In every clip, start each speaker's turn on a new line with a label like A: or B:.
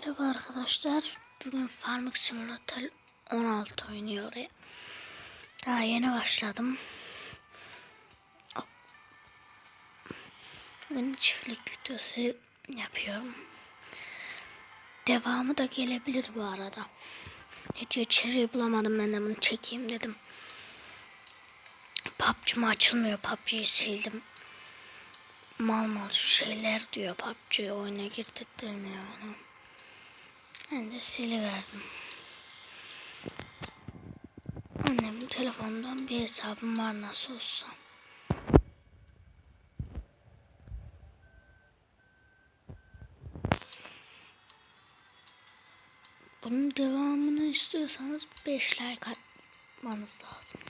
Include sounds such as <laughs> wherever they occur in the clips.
A: Merhaba arkadaşlar. Bugün Farming Simulator 16 oynuyor oraya. Daha yeni başladım. Bugün çiftlik videosu yapıyorum. Devamı da gelebilir bu arada. Hiç içeriği bulamadım ben de bunu çekeyim dedim. PUBG'm açılmıyor. PUBG'yi sildim. Mal mal şeyler diyor PUBG oyuna girdirtmiyor bana. Ben de siliverdim. Annemin telefonundan bir hesabım var nasıl olsa. Bunun devamını istiyorsanız 5 like atmanız lazım.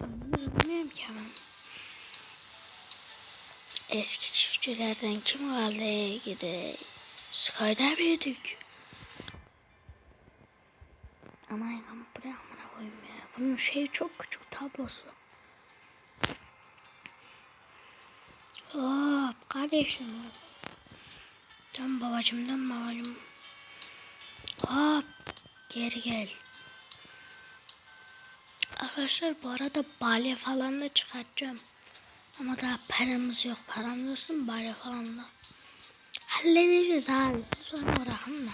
A: Bilmiyorum ki ben. Eski çiftçilerden kim kaldı gide? Skydive'ydik. Aman aman bu ne amına koyayım ya. Bunun şeyi çok küçük tablosu. Hop kardeşim. Dön babacım dön babacım. Hop geri gel. Arkadaşlar bu arada balya falan da çıkartacağım. Ama daha paramız yok. Paramız olsun balya falan da. Halledeceğiz abi. Sonra bırakın da.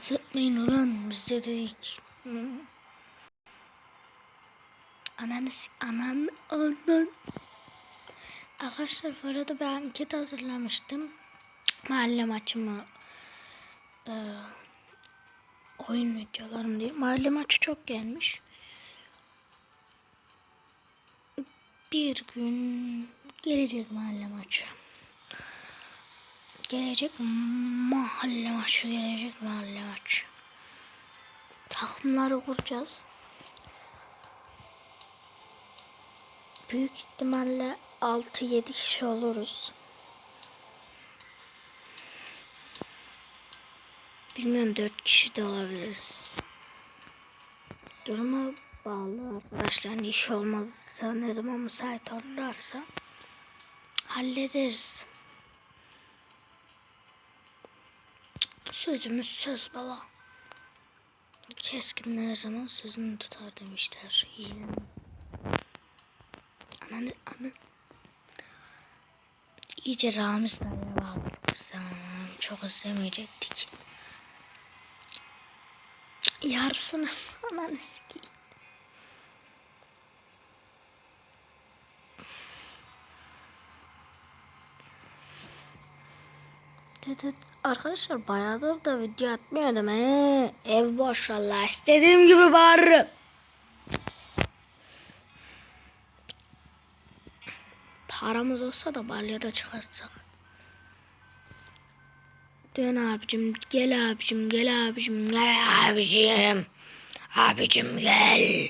A: Sıkmayın ulan biz de dedik. Ananı anan anan. Arkadaşlar bu arada ben anket hazırlamıştım. Mahalle maçımı e, oyun videolarım diye. Mahalle maçı çok gelmiş. Bir gün gelecek mahalle maçı. Gelecek mahalle maçı, gelecek mahalle maçı. Takımları kuracağız. Büyük ihtimalle 6-7 kişi oluruz. Bilmiyorum 4 kişi de olabiliriz. Duruma bağlı arkadaşlar. iş olmazsa ne zaman müsait olurlarsa hallederiz. Sözümüz söz baba. Keskin her zaman sözünü tutar demişler. İyi. Ananı anı. İyice Ramiz dayıya bağladık biz zaman. Çok özlemeyecektik. Yarısını ananı sikeyim. Dedi, arkadaşlar bayağıdır da video atmıyordum he. Ev boş valla istediğim gibi bağırırım. Paramız olsa da balyada çıkartsak. Dön abicim gel abicim gel abicim gel abicim. Abicim gel.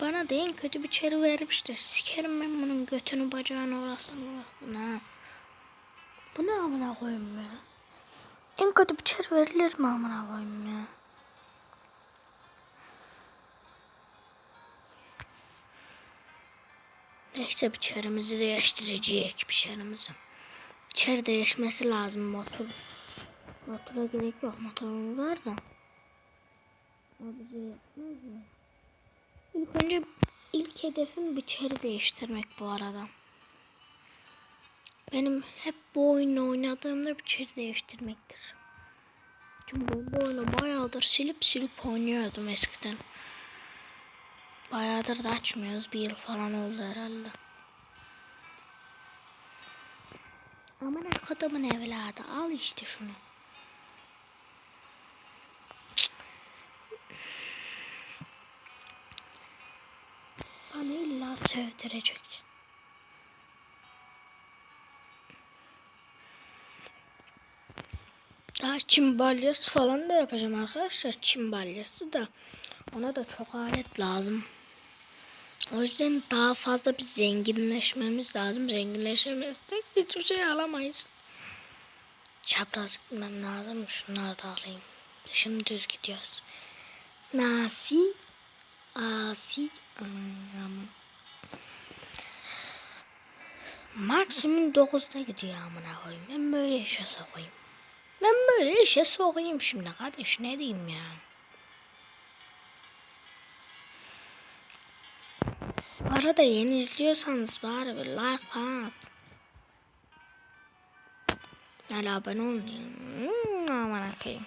A: Bana da en kötü bir çeri vermiştir. Sikerim ben bunun götünü bacağını orasını orasını ha. Bu ne amına koyayım ya? En kötü bir çeri verilir mi amına koyayım ya? Neyse biçerimizi değiştireceğiz biçerimizi. İçeri değişmesi lazım motor. Motora gerek yok motorumuz var da. O bize yetmez mi? İlk önce ilk hedefim biçeri değiştirmek bu arada. Benim hep bu oyunu oynadığımda biçeri değiştirmektir. Çünkü bu oyunu bayağıdır silip silip oynuyordum eskiden. Bayağıdır da açmıyoruz. Bir yıl falan oldu herhalde. Aman kodumun evladı al işte şunu. Bana illa sevdirecek. Daha çim balyası falan da yapacağım arkadaşlar. Çim balyası da. Ona da çok alet lazım. O yüzden daha fazla bir zenginleşmemiz lazım. Zenginleşemezsek hiçbir şey alamayız. Çapraz gitmem lazım. Şunları da alayım. Şimdi düz gidiyoruz. Nasi Asi aman. Maksimum 9'da gidiyor amına koyayım. Ben böyle işe sokayım. Ben böyle işe sokayım şimdi kardeş ne diyeyim ya. Bu arada yeni izliyorsanız bari bir like falan at. Hala abone olmayayım. Hmm, aman akıyım.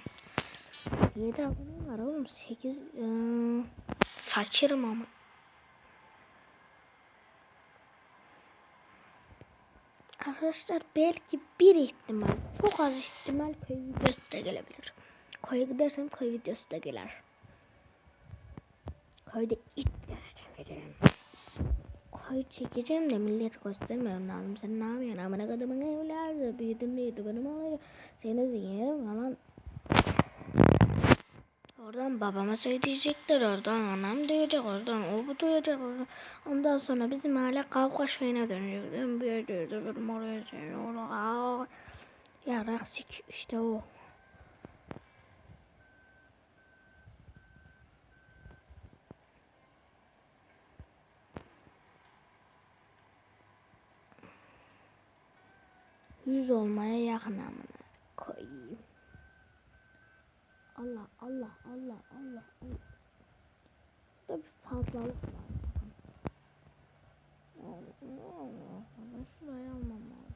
A: 7 abone var oğlum. 8 ıı, fakirim ama. Arkadaşlar belki bir ihtimal, çok az ihtimal köy videosu da gelebilir. Köye gidersem köy videosu da gelir. Köyde it çekeceğim. Köy çekeceğim de millet göstermiyorum lazım. Sen ne yapıyorsun? Amına kadımın evladı. Büyüdün neydi benim olayım. Seni de yerim falan. Oradan babama söyleyecekler, oradan anam duyacak, oradan o bu duyacak. Oradan. Ondan sonra bizim hala kavga şeyine dönecek. Ben bir yerde benim oraya şey, oraya. Ya raksik işte o. Yüz olmaya yakın amına koyayım. Allah Allah Allah Allah Allah. Burada bir fazlalık var. Allah Allah. Ben şurayı almam lazım.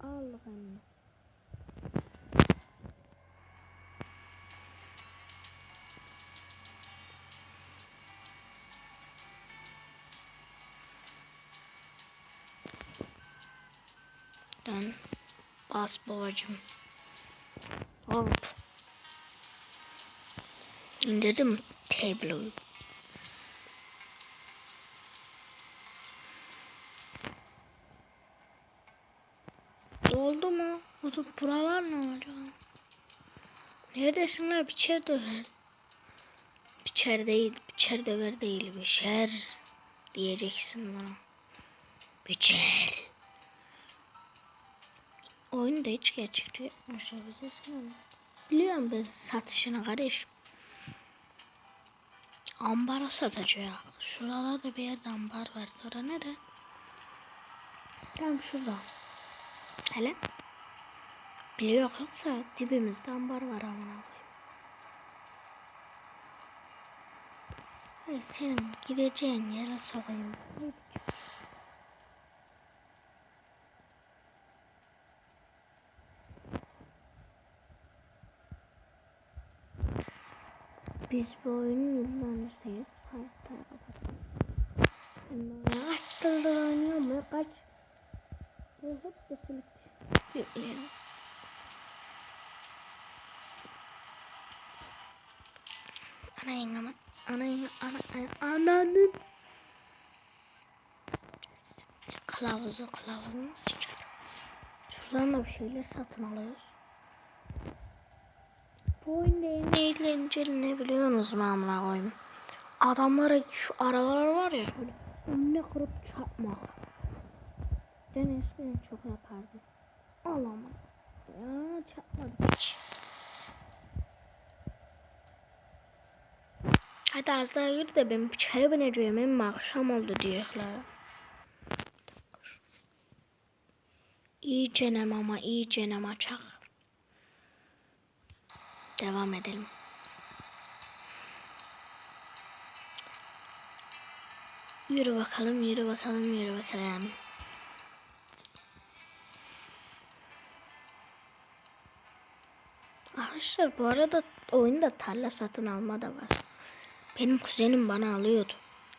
A: Al. Bas babacım. Hop. İndirdim tabloyu. Oldu mu? Bu buralar ne olacak? Neredesin lan? Biçer döver. Biçer değil, biçer döver değil, biçer diyeceksin bana. Biçer. Oyunu da hiç gerçekçi yapmışlar bize. Biliyorum ben satışını kardeş. Ambara satacak. Şuralarda bir yerde ambar vardı. Orada nere? Tam şurada. Hele. Biliyor yoksa dibimizde ambar var amına koyayım. Ay senin gideceğin yere sokayım. Biz bu oyunu yıllanırsanız haritaya kapatalım. Yıldır oynuyorum ya kaç. Ya hep yükleyelim. Ana yengama, ana yengama, ana, ana, ananın. Kılavuzu, kılavuzunu sıçarım. Şuradan da bir şeyler satın alıyoruz. Bu oyunda en eğlenceli ne biliyorsunuz mu amına koyayım? Adamlara şu arabalar var ya böyle önüne kırıp çarpmak. Ben eskiden çok yapardım. Alamaz. Ya çarpmadım. Hadi az daha yürü de ben bıçağı bineceğim. Hem akşam oldu diyorlar. İyicenem ama iyicenem açak. Devam edelim. Yürü bakalım, yürü bakalım, yürü bakalım. Arkadaşlar bu arada oyunda tarla satın alma da var. Benim kuzenim bana alıyordu.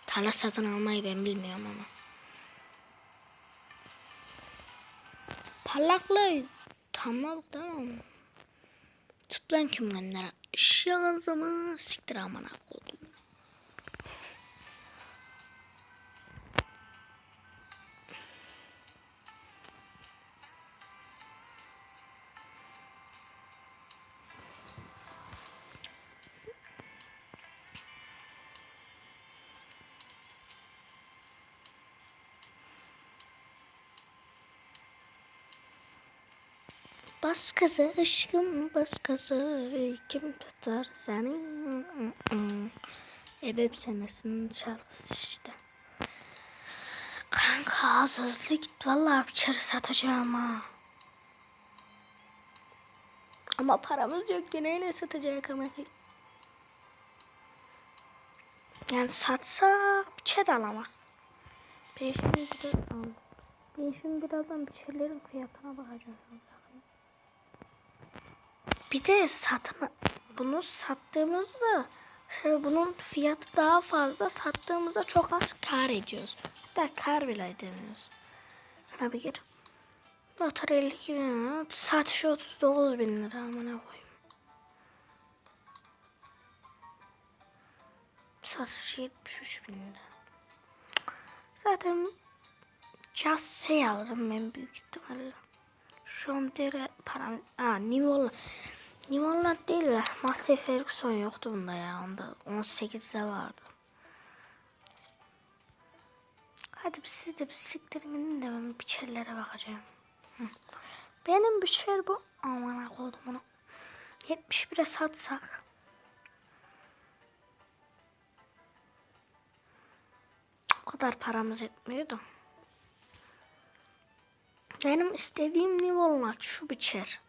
A: Tarla satın almayı ben bilmiyorum ama. Parlaklığı tamladık tamam mı? Tıplan kim gönder? Şansımı siktir amına koydum. Bas kızı aşkım bas kızı kim tutar seni? Ebep senesinin şarkısı işte. Kanka az hızlı git vallahi içeri satacağım ha. Ama paramız yok yine ne satacak ama. Yani satsak biçer alamak. Ben şimdi biraz al. Ben şimdi birazdan biçerlerin fiyatına bakacağım. Bir de satın bunu sattığımızda şey, bunun fiyatı daha fazla sattığımızda çok az kar ediyoruz. Hatta kar bile edemiyoruz. Şuna bir gir. Motor 52 bin lira. Satışı 39 bin lira. Amına koyayım. Satışı 73 bin lira. Zaten şey alırım ben büyük ihtimalle. Şu an bir param... Aa Nivola. Nivola değil de Master Ferguson yoktu bunda ya. Onda 18'de vardı. Hadi siz de bir siktirin gidin de ben biçerlere bakacağım. Benim biçer bu. Aman koydum bunu. 71'e satsak. O kadar paramız etmiyordu. Benim istediğim nivollar şu biçer.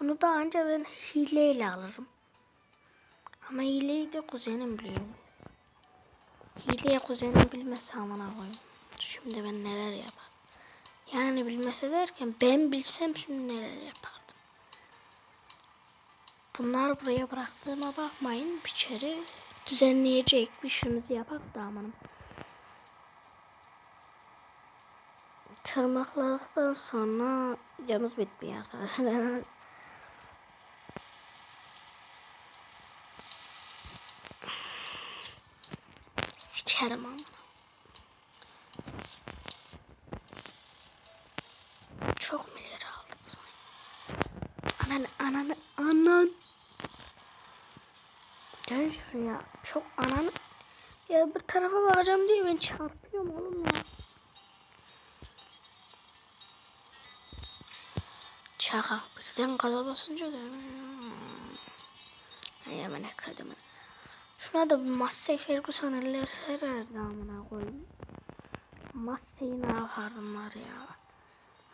A: Bunu da anca ben hileyle alırım. Ama hileyi de kuzenim biliyorum. Hileye kuzenim bilmese amına koyayım. Şimdi ben neler yapar. Yani bilmese derken ben bilsem şimdi neler yapardım. Bunlar buraya bıraktığıma bakmayın. Biçeri düzenleyecek bir işimizi yapak da amanım. Tırmakladıktan sonra camız bitmiyor arkadaşlar. <laughs> Sikerim ama. Çok milyar aldım. Anan anan anan. Gel şuraya. Çok anan. Ya bir tarafa bakacağım diye ben çarpıyorum oğlum ya. Şaka. Birden gaza basınca da. Ay aman kadımın. Şuna da Massey Ferguson eller sererdi amına koyayım. Massey'i ne yapardım var ya.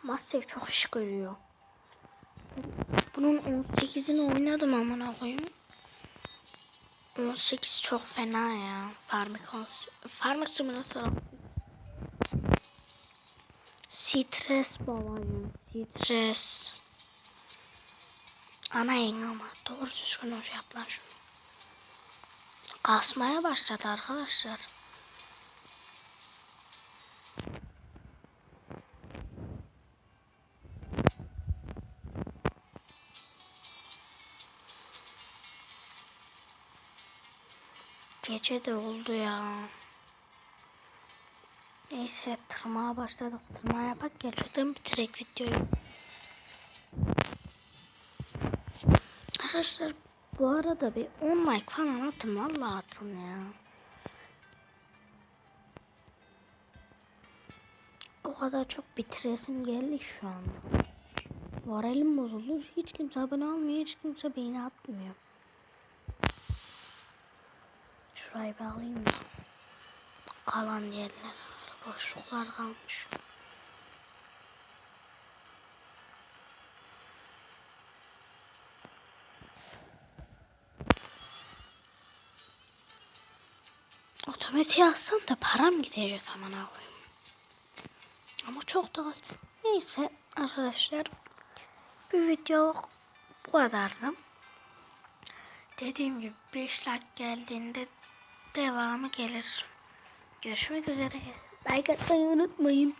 A: Massey çok iş görüyor. Bunun 18'ini oynadım amına koyayım. 18 çok fena ya. Farming Farming Simulator. Stres babacığım. Stres. Ana ama doğru düzgün yap lan şunu. Kasmaya başladı arkadaşlar. Gece de oldu ya. Neyse tırmağa başladık. Tırmağa yapak gerçekten bitirek videoyu. Arkadaşlar bu arada bir 10 like falan atın valla atın ya. O kadar çok bitiresim geldi şu anda. Moralim bozuldu. Hiç kimse abone olmuyor. Hiç kimse beğeni atmıyor. Şurayı bir alayım da. Kalan yerler. Boşluklar kalmış. Otomatiğe alsam da param gidecek aman koyayım. Ama çok da az. Neyse arkadaşlar. Bir video bu kadardı. Dediğim gibi 5 like geldiğinde devamı gelir. Görüşmek üzere. Like atmayı unutmayın.